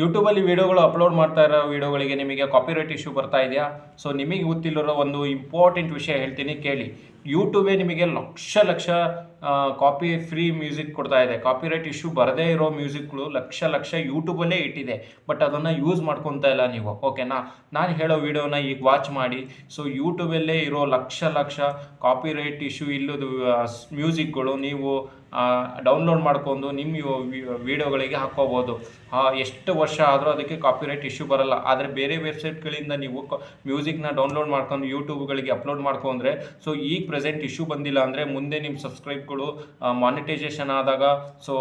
ಯೂಟ್ಯೂಬಲ್ಲಿ ವೀಡಿಯೋಗಳು ಅಪ್ಲೋಡ್ ಮಾಡ್ತಾ ಇರೋ ವೀಡಿಯೋಗಳಿಗೆ ನಿಮಗೆ ಕಾಪಿರೈಟ್ ಇಶ್ಯೂ ಬರ್ತಾ ಇದೆಯಾ? ಸೊ ನಿಮಗೆ ಗೊತ್ತಿಲ್ಲರೋ ಒಂದು ಇಂಪಾರ್ಟೆಂಟ್ ವಿಷಯ ಹೇಳ್ತೀನಿ, ಕೇಳಿ. ಯೂಟ್ಯೂಬೇ ನಿಮಗೆ lakh lakh copy free music ಕೊಡ್ತಾ ಇದೆ. ಕಾಪಿರೈಟ್ ಇಶ್ಯೂ ಬರದೇ ಇರೋ ಮ್ಯೂಸಿಕ್ಗಳು ಲಕ್ಷ ಲಕ್ಷ ಯೂಟ್ಯೂಬಲ್ಲೇ ಇಟ್ಟಿದೆ. ಬಟ್ ಅದನ್ನು ಯೂಸ್ ಮಾಡ್ಕೊತಾ ಇಲ್ಲ ನೀವು. ಓಕೆನಾ ನಾನು ಹೇಳೋ ವಿಡಿಯೋನ ಈಗ ವಾಚ್ ಮಾಡಿ. ಸೊ ಯೂಟ್ಯೂಬಲ್ಲೇ ಇರೋ ಲಕ್ಷ ಲಕ್ಷ ಕಾಪಿರೈಟ್ ಇಶ್ಯೂ ಇಲ್ಲದ ಮ್ಯೂಸಿಕ್ಗಳು ನೀವು ಡೌನ್ಲೋಡ್ ಮಾಡ್ಕೊಂಡು ನಿಮ್ಮ ವಿಡಿಯೋಗಳಿಗೆ ಹಾಕ್ಕೋಬೋದು ಎಷ್ಟು ವರ್ಷ ಆದರೂ ಅದಕ್ಕೆ ಕಾಪಿರೈಟ್ ಇಶ್ಯೂ ಬರಲ್ಲ. ಆದರೆ ಬೇರೆ ವೆಬ್ಸೈಟ್ಗಳಿಂದ ನೀವು ಮ್ಯೂಸಿಕ್ನ ಡೌನ್ಲೋಡ್ ಮಾಡ್ಕೊಂಡು ಯೂಟ್ಯೂಬ್ಗಳಿಗೆ ಅಪ್ಲೋಡ್ ಮಾಡ್ಕೊಂಡ್ರೆ ಸೊ ಈಗ ಪ್ರೆಸೆಂಟ್ ಇಶ್ಯೂ ಬಂದಿಲ್ಲ ಅಂದರೆ ಮುಂದೆ ನಿಮ್ಮ ಸಬ್ಸ್ಕ್ರೈಬ್ಗಳು ಮಾನಿಟೈಸೇಷನ್ ಆದಾಗ ಸೊ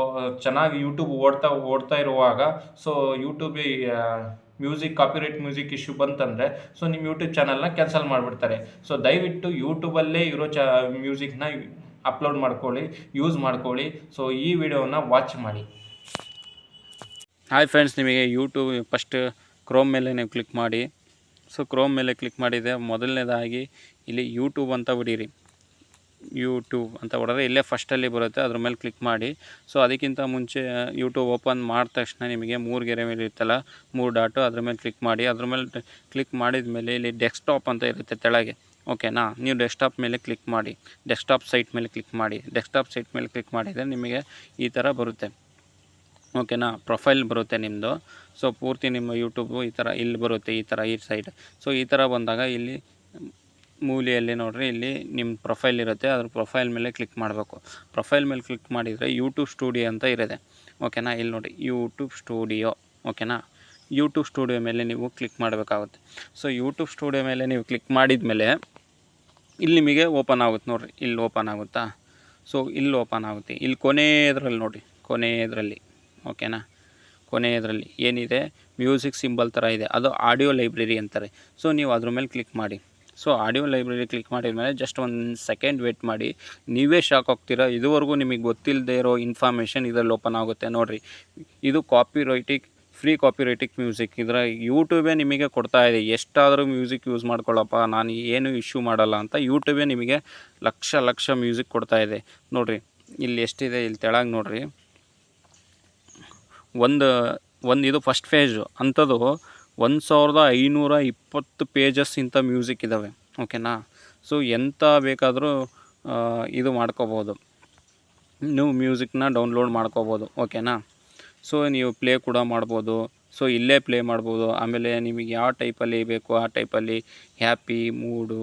ಚೆನ್ನಾಗಿ ಯೂಟ್ಯೂಬ್ ಓಡ್ತಾ ಓಡ್ತಾ ಇರುವಾಗ so YouTube music copyright music issue ಬಂತಂದರೆ ಸೊ ನಿಮ್ಮ ಯೂಟ್ಯೂಬ್ ಚಾನಲ್ನ ಕ್ಯಾನ್ಸಲ್ ಮಾಡಿಬಿಡ್ತಾರೆ. ಸೊ ದಯವಿಟ್ಟು ಯೂಟ್ಯೂಬಲ್ಲೇ ಇರೋ ಚ ಮ್ಯೂಸಿಕ್ನ ಅಪ್ಲೋಡ್ ಮಾಡ್ಕೊಳ್ಳಿ ಯೂಸ್ ಮಾಡ್ಕೊಳ್ಳಿ ಸೊ ಈ ವಿಡಿಯೋನ ವಾಚ್ ಮಾಡಿ. ಹಾಯ್ ಫ್ರೆಂಡ್ಸ್ ನಿಮಗೆ ಯೂಟ್ಯೂಬ್ ಫಸ್ಟ್ ಕ್ರೋಮ್ ಮೇಲೆ ನೀವು ಕ್ಲಿಕ್ ಮಾಡಿ. ಸೊ ಕ್ರೋಮ್ ಮೇಲೆ ಕ್ಲಿಕ್ ಮಾಡಿದೆ ಮೊದಲನೇದಾಗಿ ಇಲ್ಲಿ ಯೂಟ್ಯೂಬ್ ಅಂತ ಹೊಡೀರಿ ಯೂಟ್ಯೂಬ್ ಅಂತ ಹೊಡೆದ್ರೆ ಇಲ್ಲೇ ಫಸ್ಟಲ್ಲಿ ಬರುತ್ತೆ, ಅದ್ರ ಮೇಲೆ ಕ್ಲಿಕ್ ಮಾಡಿ. ಸೊ ಅದಕ್ಕಿಂತ ಮುಂಚೆ ಯೂಟ್ಯೂಬ್ ಓಪನ್ ಮಾಡಿದ ತಕ್ಷಣ ನಿಮಗೆ ಮೂರು ಗೆರೆ ಮೇಲೆ ಇರುತ್ತಲ್ಲ, ಮೂರು ಡಾಟು ಅದ್ರ ಮೇಲೆ ಕ್ಲಿಕ್ ಮಾಡಿ. ಅದ್ರ ಮೇಲೆ ಕ್ಲಿಕ್ ಮಾಡಿದ ಮೇಲೆ ಇಲ್ಲಿ ಡೆಸ್ಕ್ಟಾಪ್ ಅಂತ ಇರುತ್ತೆ ತೆಳಗೆ. ಓಕೆನಾ ನೀವು ಡೆಸ್ಕ್ಟಾಪ್ ಮೇಲೆ ಕ್ಲಿಕ್ ಮಾಡಿ. ಡೆಸ್ಕ್ಟಾಪ್ ಸೈಟ್ ಮೇಲೆ ಕ್ಲಿಕ್ ಮಾಡಿ. ಡೆಸ್ಕ್ಟಾಪ್ ಸೈಟ್ ಮೇಲೆ ಕ್ಲಿಕ್ ಮಾಡಿದರೆ ನಿಮಗೆ ಈ ಥರ ಬರುತ್ತೆ. ಓಕೆನಾ ಪ್ರೊಫೈಲ್ ಬರುತ್ತೆ ನಿಮ್ಮದು ಸೊ ಪೂರ್ತಿ ನಿಮ್ಮ ಯೂಟ್ಯೂಬು ಈ ಥರ ಇಲ್ಲಿ ಬರುತ್ತೆ, ಈ ಥರ ಈ ಸೈಡ್ ಸೊ ಈ ಥರ ಬಂದಾಗ ಇಲ್ಲಿ ಮೂಲೆಯಲ್ಲಿ ನೋಡಿರಿ, ಇಲ್ಲಿ ನಿಮ್ಮ ಪ್ರೊಫೈಲ್ ಇರುತ್ತೆ, ಅದ್ರ ಪ್ರೊಫೈಲ್ ಮೇಲೆ ಕ್ಲಿಕ್ ಮಾಡಬೇಕು. ಪ್ರೊಫೈಲ್ ಮೇಲೆ ಕ್ಲಿಕ್ ಮಾಡಿದರೆ ಯೂಟ್ಯೂಬ್ ಸ್ಟುಡಿಯೋ ಅಂತ ಇರುತ್ತೆ. ಓಕೆನಾ ಇಲ್ಲಿ ನೋಡಿ ಯೂಟ್ಯೂಬ್ ಸ್ಟುಡಿಯೋ ಓಕೆನಾ ಯೂಟ್ಯೂಬ್ ಸ್ಟುಡಿಯೋ ಮೇಲೆ ನೀವು ಕ್ಲಿಕ್ ಮಾಡಬೇಕಾಗುತ್ತೆ. ಸೊ ಯೂಟ್ಯೂಬ್ ಸ್ಟುಡಿಯೋ ಮೇಲೆ ನೀವು ಕ್ಲಿಕ್ ಮಾಡಿದ ಮೇಲೆ ಇಲ್ಲಿ ನಿಮಗೆ ಓಪನ್ ಆಗುತ್ತೆ ನೋಡಿರಿ. ಇಲ್ಲಿ ಓಪನ್ ಆಗುತ್ತಾ? ಸೊ ಇಲ್ಲಿ ಓಪನ್ ಆಗುತ್ತೆ. ಇಲ್ಲಿ ಕೊನೆಯದ್ರಲ್ಲಿ ನೋಡಿ ಕೊನೆಯದ್ರಲ್ಲಿ ಓಕೆನಾ ಕೊನೆಯದರಲ್ಲಿ ಏನಿದೆ? ಮ್ಯೂಸಿಕ್ ಸಿಂಬಲ್ ಥರ ಇದೆ. ಅದು ಆಡಿಯೋ ಲೈಬ್ರರಿ ಅಂತಾರೆ. ಸೊ ನೀವು ಅದ್ರ ಮೇಲೆ ಕ್ಲಿಕ್ ಮಾಡಿ. ಸೊ ಆಡಿಯೋ ಲೈಬ್ರರಿ ಕ್ಲಿಕ್ ಮಾಡಿದ ಮೇಲೆ ಜಸ್ಟ್ ಒಂದು ಸೆಕೆಂಡ್ ವೇಟ್ ಮಾಡಿ. ನೀವೇ ಶಾಕ್ ಹೋಗ್ತೀರಾ ಇದುವರೆಗೂ ನಿಮಗೆ ಗೊತ್ತಿಲ್ಲದೆ ಇರೋ ಇನ್ಫಾರ್ಮೇಷನ್ ಇದರಲ್ಲಿ ಓಪನ್ ಆಗುತ್ತೆ. ನೋಡಿರಿ, ಇದು ಕಾಪಿ ರೈಟಿಕ್ ಫ್ರೀ ಕಾಪಿರೈಟಿಕ್ ಮ್ಯೂಸಿಕ್ ಇದರ ಯೂಟ್ಯೂಬೇ ನಿಮಗೆ ಕೊಡ್ತಾ ಇದೆ. ಎಷ್ಟಾದರೂ ಮ್ಯೂಸಿಕ್ ಯೂಸ್ ಮಾಡ್ಕೊಳ್ಳಪ್ಪ. ನಾನು ಏನು ಇಶ್ಯೂ ಮಾಡಲ್ಲ ಅಂತ ಯೂಟ್ಯೂಬೇ ನಿಮಗೆ ಲಕ್ಷ ಲಕ್ಷ ಮ್ಯೂಸಿಕ್ ಕೊಡ್ತಾ ಇದೆ. ನೋಡಿರಿ, ಇಲ್ಲಿ ಎಷ್ಟಿದೆ? ಇಲ್ಲಿ ತೆಳಗೆ ನೋಡಿರಿ. ಒಂದು ಒಂದು ಇದು ಫಸ್ಟ್ ಫೇಜು ಅಂಥದ್ದು ಒಂದು ಸಾವಿರದ ಐನೂರ ಇಪ್ಪತ್ತು ಪೇಜಸ್ ಇಂಥ ಮ್ಯೂಸಿಕ್ ಇದ್ದಾವೆ ಓಕೆನಾ ಸೊ ಎಂಥ ಬೇಕಾದರೂ ಇದು ಮಾಡ್ಕೋಬೋದು. ನೀವು ಮ್ಯೂಸಿಕ್ನ ಡೌನ್ಲೋಡ್ ಮಾಡ್ಕೋಬೋದು ಓಕೆನಾ ಸೊ ನೀವು ಪ್ಲೇ ಕೂಡ ಮಾಡ್ಬೋದು. ಸೊ ಇಲ್ಲೇ ಪ್ಲೇ ಮಾಡ್ಬೋದು. ಆಮೇಲೆ ನಿಮಗೆ ಯಾವ ಟೈಪಲ್ಲಿ ಬೇಕು, ಆ ಟೈಪಲ್ಲಿ ಹ್ಯಾಪಿ ಮೂಡು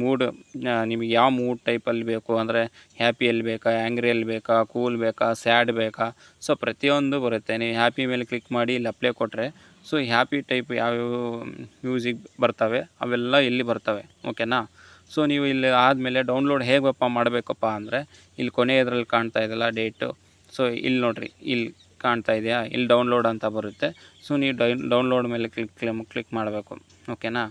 ಮೂಡ್ ನಿಮಗೆ ಯಾವ ಮೂಡ್ ಟೈಪಲ್ಲಿ ಬೇಕು ಅಂದರೆ ಹ್ಯಾಪಿಯಲ್ಲಿ ಬೇಕಾ ಆ್ಯಂಗ್ರಿಯಲ್ಲಿ ಬೇಕಾ, ಕೂಲ್ ಬೇಕಾ, ಸ್ಯಾಡ್ ಬೇಕಾ, ಸೊ ಪ್ರತಿಯೊಂದು ಬರುತ್ತೆ. ನೀವು ಹ್ಯಾಪಿ ಮೇಲೆ ಕ್ಲಿಕ್ ಮಾಡಿ ಇಲ್ಲಿ ಅಪ್ಲೈ ಕೊಟ್ಟರೆ ಸೊ ಹ್ಯಾಪಿ ಟೈಪ್ ಯಾವ್ಯಾವ ಮ್ಯೂಸಿಕ್ ಬರ್ತವೆ, ಅವೆಲ್ಲ ಇಲ್ಲಿ ಬರ್ತವೆ, ಓಕೆನಾ? ಸೊ ನೀವು ಇಲ್ಲಿ ಆದಮೇಲೆ ಡೌನ್ಲೋಡ್ ಹೇಗಪ್ಪ ಮಾಡಬೇಕಪ್ಪ ಅಂದರೆ, ಇಲ್ಲಿ ಕೊನೆಯದ್ರಲ್ಲಿ ಕಾಣ್ತಾ ಇದೆಯಲ್ಲ ಡೇಟು, ಸೊ ಇಲ್ಲಿ ನೋಡಿರಿ, ಇಲ್ಲಿ ಕಾಣ್ತಾ ಇದೆಯಾ? ಇಲ್ಲಿ ಡೌನ್ಲೋಡ್ ಅಂತ ಬರುತ್ತೆ, ಸೊ ನೀವು ಡೌನ್ಲೋಡ್ ಮೇಲೆ ಕ್ಲಿಕ್ ಕ್ಲಿಕ್ ಮಾಡಬೇಕು, ಓಕೆನಾ?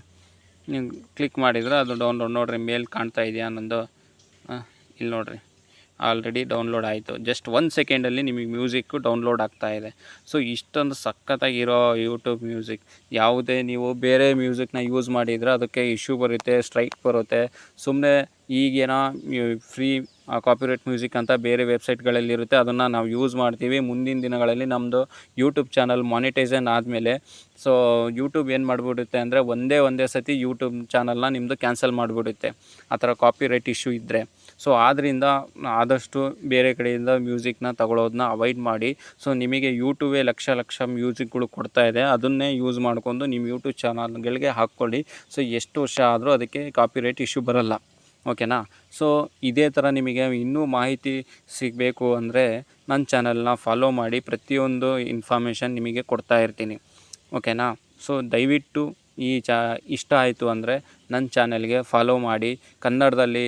ನೀವು ಕ್ಲಿಕ್ ಮಾಡಿದ್ರೆ ಅದು ಡೌನ್ಲೋಡ್ ನೋಡಿರಿ, ಮೇಲ್ ಕಾಣ್ತಾ ಇದೆಯಾ ಅನ್ನೊಂದು. ಇಲ್ಲಿ ನೋಡಿರಿ. ಆಲ್ರೆಡಿ ಡೌನ್ಲೋಡ್ ಆಯಿತು. ಜಸ್ಟ್ ಒಂದು ಸೆಕೆಂಡಲ್ಲಿ ನಿಮಗೆ ಮ್ಯೂಸಿಕ್ಕು ಡೌನ್ಲೋಡ್ ಆಗ್ತಾ ಇದೆ. ಸೊ ಇಷ್ಟೊಂದು ಸಖತ್ತಾಗಿರೋ ಯೂಟ್ಯೂಬ್ ಮ್ಯೂಸಿಕ್ ಯಾವುದೇ ನೀವು ಬೇರೆ ಮ್ಯೂಸಿಕ್ನ ಯೂಸ್ ಮಾಡಿದರೆ ಅದಕ್ಕೆ ಇಶ್ಯೂ ಬರುತ್ತೆ ಸ್ಟ್ರೈಕ್ ಬರುತ್ತೆ. ಸುಮ್ಮನೆ ಈಗೇನೋ ಫ್ರೀ ಕಾಪಿರೈಟ್ ಮ್ಯೂಸಿಕ್ ಅಂತ ಬೇರೆ ವೆಬ್ಸೈಟ್ಗಳಲ್ಲಿರುತ್ತೆ ಅದನ್ನು ನಾವು ಯೂಸ್ ಮಾಡ್ತೀವಿ. ಮುಂದಿನ ದಿನಗಳಲ್ಲಿ ನಮ್ಮದು ಯೂಟ್ಯೂಬ್ ಚಾನಲ್ ಮಾನಿಟೈಸನ್ ಆದಮೇಲೆ ಸೊ ಯೂಟ್ಯೂಬ್ ಏನು ಮಾಡಿಬಿಡುತ್ತೆ ಅಂದರೆ ಒಂದೇ ಒಂದೇ ಸತಿ ಯೂಟ್ಯೂಬ್ ಚಾನಲ್ನ ನಿಮ್ಮದು ಕ್ಯಾನ್ಸಲ್ ಮಾಡಿಬಿಡುತ್ತೆ, ಆ ಥರ ಕಾಪಿರೈಟ್ ಇಶ್ಯೂ ಇದ್ದರೆ ಸೊ ಆದ್ದರಿಂದ ಆದಷ್ಟು ಬೇರೆ ಕಡೆಯಿಂದ ಮ್ಯೂಸಿಕ್ನ ತಗೊಳ್ಳೋದನ್ನ ಅವಾಯ್ಡ್ ಮಾಡಿ. ಸೊ ನಿಮಗೆ ಯೂಟ್ಯೂಬೇ ಲಕ್ಷ ಲಕ್ಷ ಮ್ಯೂಸಿಕ್ಗಳು ಕೊಡ್ತಾ ಇದೆ, ಅದನ್ನೇ ಯೂಸ್ ಮಾಡ್ಕೊಂಡು ನಿಮ್ಮ ಯೂಟ್ಯೂಬ್ ಚಾನಲ್ಗಳಿಗೆ ಹಾಕ್ಕೊಳ್ಳಿ. ಸೊ ಎಷ್ಟು ವರ್ಷ ಆದರೂ ಅದಕ್ಕೆ ಕಾಪಿರೈಟ್ ಇಶ್ಯೂ ಬರಲ್ಲ. ಓಕೆನಾ? ಸೊ ಇದೇ ಥರ ನಿಮಗೆ ಇನ್ನೂ ಮಾಹಿತಿ ಸಿಗಬೇಕು ಅಂದರೆ ನನ್ನ ಚಾನಲ್ನ ಫಾಲೋ ಮಾಡಿ ಪ್ರತಿಯೊಂದು ಇನ್ಫಾರ್ಮೇಷನ್ ನಿಮಗೆ ಕೊಡ್ತಾ ಇರ್ತೀನಿ. ಓಕೆನಾ? ಸೊ ದಯವಿಟ್ಟು ಈ ಚಾ ಇಷ್ಟ ಆಯಿತು ಅಂದರೆ ನನ್ನ ಚಾನಲ್ಗೆ ಫಾಲೋ ಮಾಡಿ. ಕನ್ನಡದಲ್ಲಿ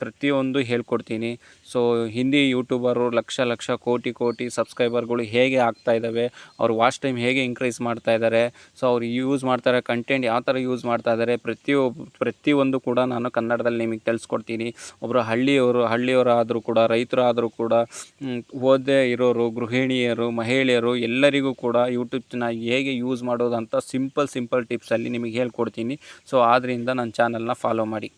ಪ್ರತಿಯೊಂದು ಹೇಳ್ಕೊಡ್ತೀನಿ. ಸೊ ಹಿಂದಿ ಯೂಟ್ಯೂಬರು ಲಕ್ಷ ಲಕ್ಷ ಕೋಟಿ ಕೋಟಿ ಸಬ್ಸ್ಕ್ರೈಬರ್ಗಳು ಹೇಗೆ ಆಗ್ತಾ ಇದ್ದಾವೆ ಅವ್ರ ವಾಚ್ ಟೈಮ್ ಹೇಗೆ ಇನ್ಕ್ರೀಸ್ ಮಾಡ್ತಾ ಇದ್ದಾರೆ ಸೊ ಅವ್ರು ಯೂಸ್ ಮಾಡ್ತಾರೆ ಕಂಟೆಂಟ್ ಯಾವ ಥರ ಯೂಸ್ ಮಾಡ್ತಾ ಇದ್ದಾರೆ ಪ್ರತಿಯೊಬ್ಬ ಪ್ರತಿಯೊಂದು ಕೂಡ ನಾನು ಕನ್ನಡದಲ್ಲಿ ನಿಮಗೆ ತಿಳಿಸ್ಕೊಡ್ತೀನಿ. ಒಬ್ಬರು ಹಳ್ಳಿಯವರು, ಹಳ್ಳಿಯವರಾದರೂ ಕೂಡ, ರೈತರಾದರೂ ಕೂಡ ಓದೇ ಇರೋರು, ಗೃಹಿಣಿಯರು, ಮಹಿಳೆಯರು ಎಲ್ಲರಿಗೂ ಕೂಡ ಯೂಟ್ಯೂಬ್ನ ಹೇಗೆ ಯೂಸ್ ಮಾಡೋದಂತ ಸಿಂಪಲ್ ಸಿಂಪಲ್ ಟಿಪ್ಸಲ್ಲಿ ನಿಮಗೆ ಹೇಳ್ಕೊಡ್ತೀನಿ. ಸೊ ಆದ್ದರಿಂದ ನನ್ನ ಚಾನಲ್ನ ಫಾಲೋ ಮಾಡಿ.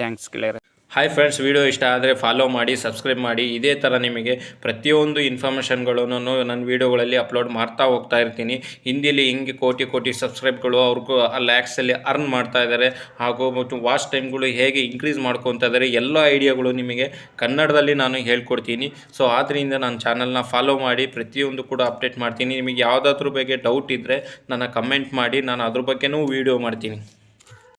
ಥ್ಯಾಂಕ್ಸ್ ಗೆಳೆಯರೆ ಹಾಯ್ ಫ್ರೆಂಡ್ಸ್ ವಿಡಿಯೋ ಇಷ್ಟ ಆದರೆ ಫಾಲೋ ಮಾಡಿ ಸಬ್ಸ್ಕ್ರೈಬ್ ಮಾಡಿ. ಇದೇ ಥರ ನಿಮಗೆ ಪ್ರತಿಯೊಂದು ಇನ್ಫಾರ್ಮೇಷನ್ಗಳನ್ನು ನನ್ನ ವೀಡಿಯೋಗಳಲ್ಲಿ ಅಪ್ಲೋಡ್ ಮಾಡ್ತಾ ಹೋಗ್ತಾ ಇರ್ತೀನಿ. ಹಿಂದಿಲಿ ಹಿಂಗೆ ಕೋಟಿ ಕೋಟಿ ಸಬ್ಸ್ಕ್ರೈಬ್ಗಳು ಅವ್ರಿಗೂ ಆ ಲ್ಯಾಕ್ಸಲ್ಲಿ ಅರ್ನ್ ಮಾಡ್ತಾ ಇದ್ದಾರೆ ಹಾಗೂ ಮತ್ತು ವಾಚ್ ಟೈಮ್ಗಳು ಹೇಗೆ ಇನ್ಕ್ರೀಸ್ ಮಾಡ್ಕೊತಾ ಇದ್ದಾರೆ ಎಲ್ಲ ಐಡಿಯಾಗಳು ನಿಮಗೆ ಕನ್ನಡದಲ್ಲಿ ನಾನು ಹೇಳ್ಕೊಡ್ತೀನಿ. ಸೊ ಆದ್ದರಿಂದ ನನ್ನ ಚಾನಲ್ನ ಫಾಲೋ ಮಾಡಿ, ಪ್ರತಿಯೊಂದು ಕೂಡ ಅಪ್ಡೇಟ್ ಮಾಡ್ತೀನಿ. ನಿಮಗೆ ಯಾವುದಾದ್ರೂ ಬಗ್ಗೆ ಡೌಟ್ ಇದ್ದರೆ ನನ್ನ ಕಮೆಂಟ್ ಮಾಡಿ, ನಾನು ಅದ್ರ ಬಗ್ಗೆನೂ ವೀಡಿಯೋ ಮಾಡ್ತೀನಿ.